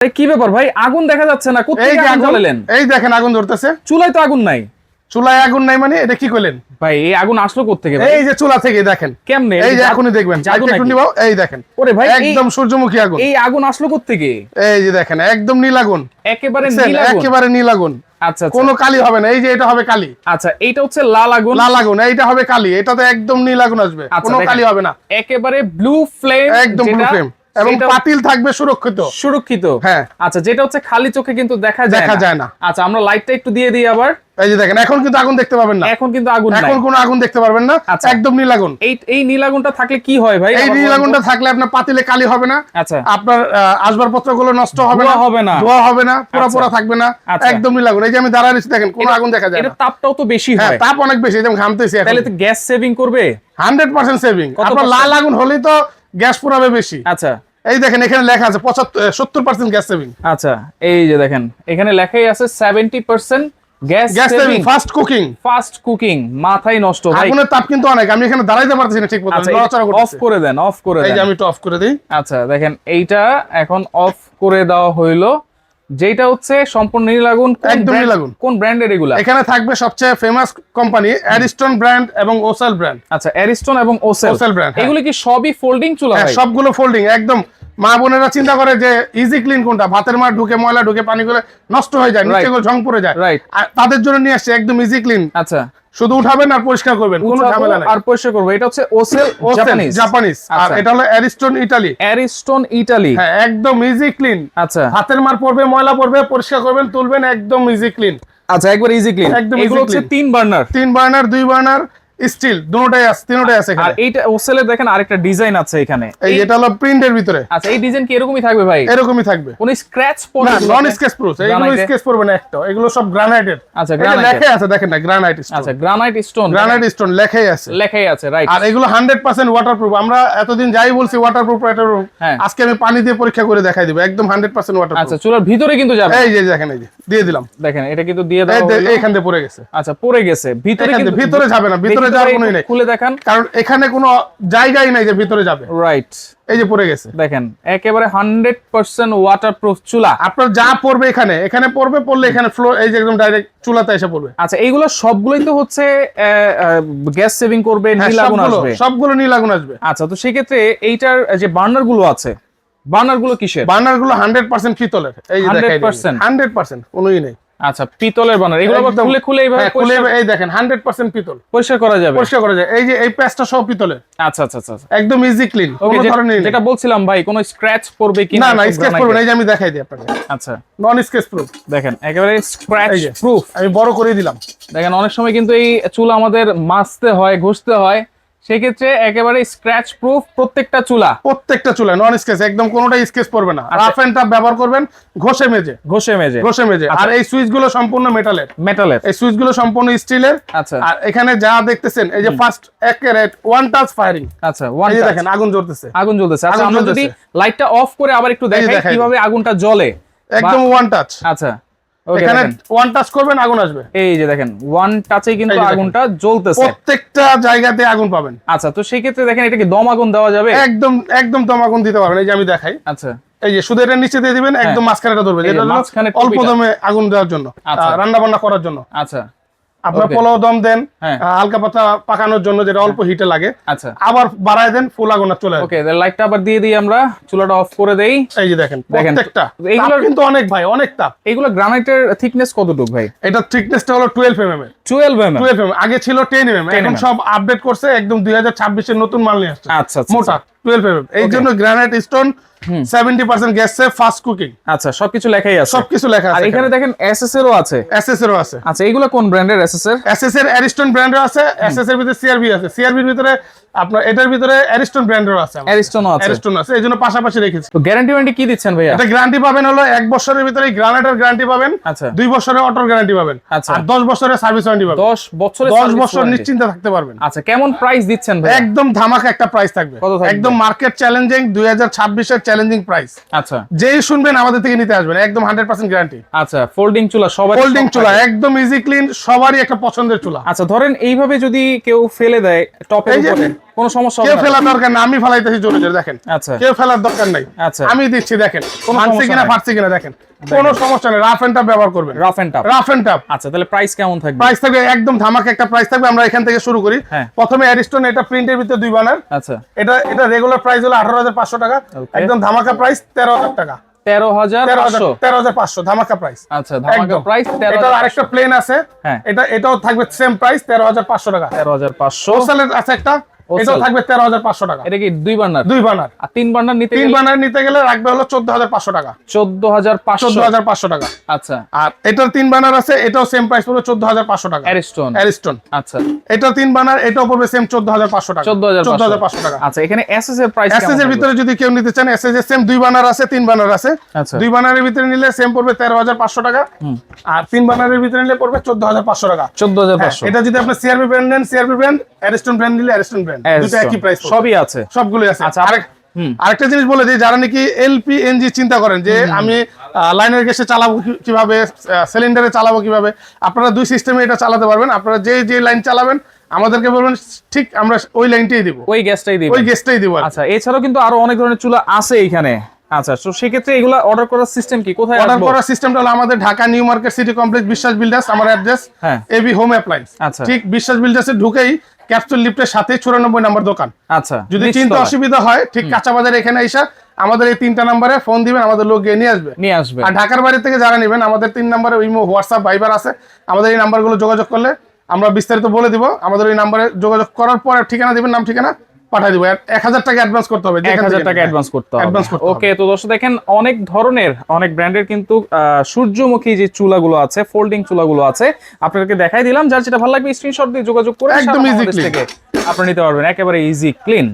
কি ব্যাপার ভাই? আগুন দেখা যাচ্ছে না। কোথায় আগুন আগুন জ্বালালেন? এই দেখেন আগুন ধরতেছে। চুলায় তো আগুন নাই। চুলায় আগুন নাই মানে এটা কি করলেন? ভাই এই আগুন আসলো কোথেকে এই যে চুলা থেকে দেখেন। কেমনে? এই যে এখনই দেখবেন। এই দেখেন। ওরে ভাই একদম সূর্যমুখী আগুন। এই আগুন আসলো কোথেকে? এই যে দেখেন একদম নীল আগুন। একেবারে? নীল আগুন? একেবারে নীল আগুন। আচ্ছা আচ্ছা। কোনো কালি হবে না। এই যে এটা হবে কালি। আচ্ছা এইটা হচ্ছে লাল আগুন? লাল আগুন। এইটা হবে কালি। এটা তো একদম নীল আগুন আসবে। আচ্ছা, কোনো কালি হবে না। একেবারে ব্লু ফ্লেম একদম ব্লু ফ্লেম এবং পাতিল থাকবে সুরক্ষিত। সুরক্ষিত। হ্যাঁ। আচ্ছা যেটা হচ্ছে খালি চোখে কিন্তু দেখা যায় দেখা যায় না। আচ্ছা আমরা লাইটটা একটু দিয়ে দিই আবার। এই যে দেখেন এখন কিন্তু আগুন দেখতে পাবেন না। এখন কিন্তু আগুন এখন কোনো আগুন দেখতে পারবেন না। আচ্ছা। একদম নীল আগুন। এই এই নীল আগুনটা থাকলে কি হয় ভাই? এই নীল আগুনটা থাকলে আপনার পাতিলে কালি হবে না। আচ্ছা। আপনার আসবাবপত্রগুলো নষ্ট হবে না। হবে না। ধোয়া হবে না। পোড়া আচ্ছা। পোড়া থাকবে না। আচ্ছা। একদম নীল আগুন। এই যে আমি দাঁড়ায় রয়েছি দেখেন কোনো আগুন দেখা যায় এটা না। তাপটাও তো বেশি হ্যাঁ হয়। তাপ অনেক বেশি। যেমন ঘামতেছি এখন। তাহলে তো গ্যাস সেভিং করবে? হান্ড্রেড পার্সেন্ট সেভিং কত আপনার লাল আগুন হলেই তো গ্যাস পুরাবে বেশি। আচ্ছা। এই দেখেন এখানে লেখা আছে পঁচাত্তর সত্তর পার্সেন্ট গ্যাস সেভিং আচ্ছা এই যে দেখেন এখানে লেখাই আছে seventy percent gas gas saving saving fast cooking fast cooking মাথায় নষ্ট ভাই। আগুনের তাপ কিন্তু অনেক আমি এখানে দাঁড়াইতে পারতেছি না ঠিক মতো নড়াচড়া অফ করে দেন অফ করে এই যে আমি একটু অফ করে দিই। আচ্ছা দেখেন এইটা এখন অফ করে দেওয়া হইল। যেটা হচ্ছে সম্পূর্ণ নীল আগুন একদম brand- নীল আগুন। কোন ব্র্যান্ডের এগুলা? এখানে থাকবে সবচেয়ে ফেমাস কোম্পানি অ্যারিস্টন ব্র্যান্ড এবং ওসাল ব্র্যান্ড আচ্ছা অ্যারিস্টন এবং ওসেল ওসেল ব্র্যান্ড এগুলো কি সবই ফোল্ডিং চুলা হ্যাঁ ভাই? সবগুলো ফোল্ডিং একদম মা বোনেরা চিন্তা করে যে ইজি ক্লিন কোনটা? ভাতের মার ঢুকে ময়লা ঢুকে পানি পানিগুলো নষ্ট হয়ে যায় নিচে ঝং পড়ে যায়। রাইট আর তাদের জন্য নিয়ে আসছে একদম ইজি ক্লিন আচ্ছা। শুধু উঠাবেন আর পরিষ্কার করবেন কোনো ঝামেলা নেই। আর পরিষ্কার করব। এটা হচ্ছে ওসেল জাপানিজ জাপানিজ আর আচ্ছা। এটা হলো অ্যারিস্টন ইটালি অ্যারিস্টন ইটালি হ্যাঁ একদম ইজি ক্লিন আচ্ছা। হাতের মার পড়বে ময়লা পড়বে পরিষ্কার করবেন তুলবেন একদম ইজি ক্লিন আচ্ছা একবার ইজি ক্লিন একদম এগুলো হচ্ছে তিন বার্নার তিন বার্নার দুই বার্নার স্টিল দুটোটাই আছে তিনটাই আছে আর এইটা ওসেলের দেখেন আরেকটা ডিজাইন আছে এখানে। এই এটা হলো প্রিন্টের ভিতরে। আচ্ছা এই ডিজাইন কি এরকমই থাকবে ভাই? এরকমই থাকবে। কোন স্ক্র্যাচ না নন প্রুফ এগুলো Granite-এ? পড়বে না একটা এগুলো সব আচ্ছা গ্রানাইট আছে দেখেন না গ্রানাইট স্টোন আচ্ছা গ্রানাইট স্টোন গ্রানাইট স্টোন লেখাই আছে। লেখাই আছে রাইট আর এগুলো হান্ড্রেড পার্সেন্ট ওয়াটারপ্রুফ আমরা এতদিন যাই বলছি ওয়াটারপ্রুফ ওয়াটারপ্রুফ হ্যাঁ। আজকে আমি পানি দিয়ে পরীক্ষা করে দেখাই দিব একদম হান্ড্রেড পার্সেন্ট আচ্ছা ওয়াটারপ্রুফ চুলার ভিতরে কিন্তু যাবে। এই যে দেখেন এই যে দিয়ে দিলাম। দেখেন এটা কিন্তু দিয়ে এই দেওয়া দে- হলো। এইখান দিয়ে পড়ে গেছে। আচ্ছা পড়ে গেছে ভিতরে কিন্তু ভিতরে যাবে না, ভিতরে যাওয়ার একটু নেই। খুলে দেখান। কারণ এখানে কোনো জায়গাই নাই যে ভিতরে যাবে। রাইট এই যে পড়ে গেছে। দেখেন একেবারে হান্ড্রেড পার্সেন্ট ওয়াটারপ্রুফ চুলা। আপনার যা পড়বে এখানে এখানে পড়বে পড়লে এখানে এই যে একদম ডাইরেক্ট চুলাতে এসে পড়বে। আচ্ছা এইগুলো সবগুলোই তো হচ্ছে গ্যাস সেভিং করবে হ্যাঁ, নীল আগুন সবগুলো আসবে। সবগুলো নীল আগুন আসবে। আচ্ছা তো সেক্ষেত্রে এইটার যে বার্নারগুলো আছে বার্নারগুলো কিসের? বার্নারগুলো হান্ড্রেড পার্সেন্ট পিতলের এই যে 100% হান্ড্রেড পার্সেন্ট কোনোই নেই। আচ্ছা পিতলের বার্নার এগুলো আবার খুলে খুলে এইভাবে হ্যাঁ, খুলে এই দেখেন হান্ড্রেড পার্সেন্ট পিতল। পরিষ্কার করা যাবে। পরিষ্কার করা যায় এই যে এই প্যাচটা সব পিতলের আচ্ছা আচ্ছা আচ্ছা একদম ইজি ক্লিন কোনো ধরনের। যেটা বলছিলাম ভাই কোনো স্ক্র্যাচ পড়বে কি না না স্কেচ করবেন এই যে আমি দেখাই দিই আপনাকে। আচ্ছা। নন স্কেচ প্রুফ দেখেন একেবারে স্ক্র্যাচ প্রুফ আমি বড় করে দিলাম। দেখেন অনেক সময় কিন্তু এই চুল আমাদের মাজতে হয় ঘষতে হয়। সেক্ষেত্রে একেবারে স্ক্র্যাচ প্রুফ প্রত্যেকটা চুলা। প্রত্যেকটা চুলা নন স্কেচ একদম কোনোটাই স্কেচ পড়বে না। রাফ এন্ড টাফ ব্যবহার করবেন ঘষে মেজে। ঘষে মেজে। ঘষে মেজে। আচ্ছা। আর এই সুইচগুলো সম্পূর্ণ মেটালের মেটালের এই সুইচগুলো সম্পূর্ণ স্টিলের আচ্ছা। আর এখানে যা দেখতেছেন এই যে ফার্স্ট একের ওয়ান টাচ ফায়ারিং আচ্ছা ওয়ান যে দেখেন আগুন জ্বলতেছে। আগুন জ্বলতেছে। আচ্ছা আমরা যদি লাইটটা অফ করে আবার একটু দেখাই কীভাবে আগুনটা জ্বলে। একদম ওয়ান টাচ আচ্ছা। এখানে ওয়ান টাচ করবেন আগুন আসবে। এই যে দেখেন ওয়ান টাচে কিন্তু এই যে দেখেন। আগুনটা জ্বলতেছে। প্রত্যেকটা জায়গাতে আগুন পাবেন। আচ্ছা তো সেই ক্ষেত্রে দেখেন দম আগুন দেওয়া যাবে? একদম একদম দম আগুন দিতে পারবেন এই যে আমি দেখাই। আচ্ছা। এই যে শুধু এটা নিচে দিয়ে দিবেন একদম মাঝখানেটা ধরবে এই যে যেটা হলো মাঝখানে অল্প দমে আগুন দেওয়ার জন্য আচ্ছা। রান্না বান্না করার জন্য। আচ্ছা। আপনার. পোলাও দম দেন হ্যাঁ। হালকা পাতা পাকানোর জন্য যেটা অল্প হিটে লাগে। আচ্ছা। আবার বাড়ায় দেন ফুল আগুন চলে ওকে লাইটটা আবার দিয়ে দিই আমরা চুলাটা অফ করে দেই। এই যে দেখেন প্রত্যেকটা। তাপ কিন্তু অনেক ভাই অনেক তাপ এগুলো গ্রানাইটের থিকনেস কতটুকু ভাই? এটা থিকনেসটা হলো টুয়েলভ এম এর। টুয়েলভ এম টুয়েলভ এম আগে ছিল টেন এম 10 এখন mm সব আপডেট করছে একদম দুই হাজার ছাব্বিশের নতুন মাল নিয়ে আসছে। আচ্ছা আচ্ছা মোটা। টুয়েলভ mm এই জন্য granite stone seventy percent gas safe fast cooking আচ্ছা সবকিছু লেখাই আছে। সবকিছু লেখা আর আছে এখানে। দেখেন এসএস এরও আছে। এসএস এরও আছে। আচ্ছা এগুলো কোন ব্র্যান্ডের এসএস এর? এসএস এর অ্যারিস্টন ব্র্যান্ডের আছে এসএস এর ভিতরে সিআরবি আছে। সিআরবির ভিতরে আপনার এটার ভিতরে অ্যারিস্টন ব্র্যান্ডের আছে অ্যারিস্টনও আছে। অ্যারিস্টন আছে এই জন্য পাশাপাশি রেখেছি। তো গ্যারান্টি ওয়ারেন্টি কি দিচ্ছেন ভাইয়া? এটা গ্যারান্টি পাবেন হলো এক বছরের ভিতরে গ্রানাইটের গ্যারান্টি পাবেন আচ্ছা। দুই বছরের অটোর গ্যারান্টি পাবেন আচ্ছা। আর দশ বছরের সার্ভিস ওয়ারেন্টি পাবেন। 10 বছরের দশ service বছর নিশ্চিন্তে থাকতে পারবেন। আচ্ছা কেমন প্রাইস দিচ্ছেন ভাই একদম ধামাকা একটা প্রাইস থাকবে? একদম মার্কেট চ্যালেঞ্জিং দুই হাজার ছাব্বিশের চ্যালেঞ্জিং প্রাইস আচ্ছা। যেই শুনবেন আমাদের থেকে নিতে আসবেন একদম হান্ড্রেড পার্সেন্ট গ্যারান্টি আচ্ছা ফোল্ডিং চুলা সবাই হোল্ডিং চুলা একদম ইজি ক্লিন সবারই একটা পছন্দের চুলা। আচ্ছা ধরেন এইভাবে যদি কেউ ফেলে দেয় টপের উপরে। কোনো সমস্যা কেউ ফেলার দরকার না আমি ফেলাইতেছি জোরে জোরে দেখেন। আচ্ছা। কেউ ফেলার দরকার নাই আচ্ছা। আমি দিচ্ছি দেখেন। ফাটছে কিনা নাই। ফাটছে কিনা দেখেন। কোনো সমস্যা নেই রাফ এন্ড টাফ ব্যবহার করবেন। Rough and tough rough and tough আচ্ছা তাহলে প্রাইস কেমন থাকবে? প্রাইস থাকবে একদম ধামাকা একটা প্রাইস থাকবে আমরা এখান থেকে শুরু করি। হ্যাঁ। প্রথমে অ্যারিস্টন এটা প্রিন্টের ভিতরে দুই বানার আচ্ছা। এটা এটা রেগুলার প্রাইস হলো আঠারো হাজার পাঁচশো টাকা। একদম ধামাকা প্রাইস তেরো হাজার টাকা। তেরো হাজার তেরো হাজার পাঁচশো? ধামাকা প্রাইস আচ্ছা ধামাকা প্রাইস আরেকটা প্লেন আছে। হ্যাঁ। এটা এটাও থাকবে সেম প্রাইস তেরো হাজার পাঁচশো টাকা। তেরো হাজার পাঁচশো। আছে একটা। Wholesale। থাকবে তেরো হাজার পাঁচশো টাকা। এটা কি দুই বার্নার? দুই বানার আর তিন বার্নার নিতে তিন নিতে গেলে রাখবে হলো চোদ্দ হাজার পাঁচশো টাকা। চোদ্দ হাজার পাঁচশো। চোদ্দ হাজার পাঁচশো টাকা। আচ্ছা। আর এটার তিন বানার আছে এটাও সেম প্রাইস পড়বে চোদ্দ হাজার পাঁচশো টাকা। অ্যারিস্টোন অ্যারিস্টন আচ্ছা। এটা তিন এটাও পড়বে সেম টাকা। চোদ্দ হাজার চোদ্দ হাজার পাঁচশো টাকা। আচ্ছা এখানে এসএস এর প্রাইস এসএস এর ভিতরে যদি কেউ নিতে চান এসএস এর সেম দুই বানার আছে তিন বানার আছে। আচ্ছা। দুই বানারের ভিতরে নিলে সেম পড়বে তেরো হাজার পাঁচশো টাকা। আর তিন বানারের ভিতরে নিলে পড়বে চোদ্দ হাজার পাঁচশো টাকা। চোদ্দ হাজার হ্যাঁ, পাঁচশো এটা যদি আপনি সিআরবি ব্র্যান্ড নেন সিআরবি ব্র্যান্ড অ্যারিস্টন ব্র্যান্ড নিলে অ্যারিস্টন ব্র্যান্ড দুটো একই প্রাইস সবই আছে। সবগুলোই আছে। আচ্ছা, আরেক আরেকটা জিনিস বলে দিই যারা নাকি এলপি এনজি চিন্তা করেন যে আমি লাইনের গ্যাসে চালাবো কীভাবে সিলিন্ডারে চালাবো কীভাবে আপনারা দুই সিস্টেমে এটা চালাতে পারবেন। আপনারা যে যে লাইন চালাবেন আমাদেরকে বলবেন ঠিক আমরা ওই লাইনটাই দিব। ওই গ্যাসটাই দিব ওই গ্যাসটাই দিব আচ্ছা এছাড়াও কিন্তু আরও অনেক ধরনের চুলা আছে এখানে আচ্ছা তো সেক্ষেত্রে এগুলা অর্ডার করার সিস্টেম কি? কোথায় অর্ডার করার সিস্টেমটা হলো আমাদের Dhaka new market city complex Biswas builders আমার অ্যাড্রেস হ্যাঁ। এবি হোম অ্যাপ্লায়েন্স আচ্ছা। ঠিক বিশ্বাস বিল্ডার্সে ঢুকেই ক্যাপসুল লিফটের সাথে চুরানব্বই নম্বর দোকান। আচ্ছা যদি চিন্তা অসুবিধা হয় ঠিক কাঁচা বাজার এখানে এসে আমাদের এই তিনটা নাম্বারে ফোন দিবেন আমাদের লোক গিয়ে নিয়ে আসবে। নিয়ে আসবে। আর ঢাকার বাড়ি থেকে যারা নেবেন আমাদের তিন নম্বরে ইমো হোয়াটসঅ্যাপ ভাইবার আছে। আমাদের এই নাম্বারগুলো যোগাযোগ করলে আমরা বিস্তারিত বলে দিব। আমাদের এই নাম্বারে যোগাযোগ করার পর ঠিকানা দিবেন নাম ঠিকানা? পাঠিয়ে দিব। এক হাজার টাকা অ্যাডভান্স করতে হবে এক হাজার টাকা অ্যাডভান্স করতে হবে। ওকে তো দর্শক দেখেন অনেক ধরনের অনেক ব্র্যান্ডের কিন্তু আহ, সূর্যমুখী যে চুলাগুলো আছে ফোল্ডিং চুলাগুলো আছে আপনাদেরকে দেখাই দিলাম। যার যেটা ভালো লাগবে স্ক্রিনশট দিয়ে যোগাযোগ করে একদম clean। থেকে আপনি নিতে পারবেন। একেবারে ইজি ক্লিন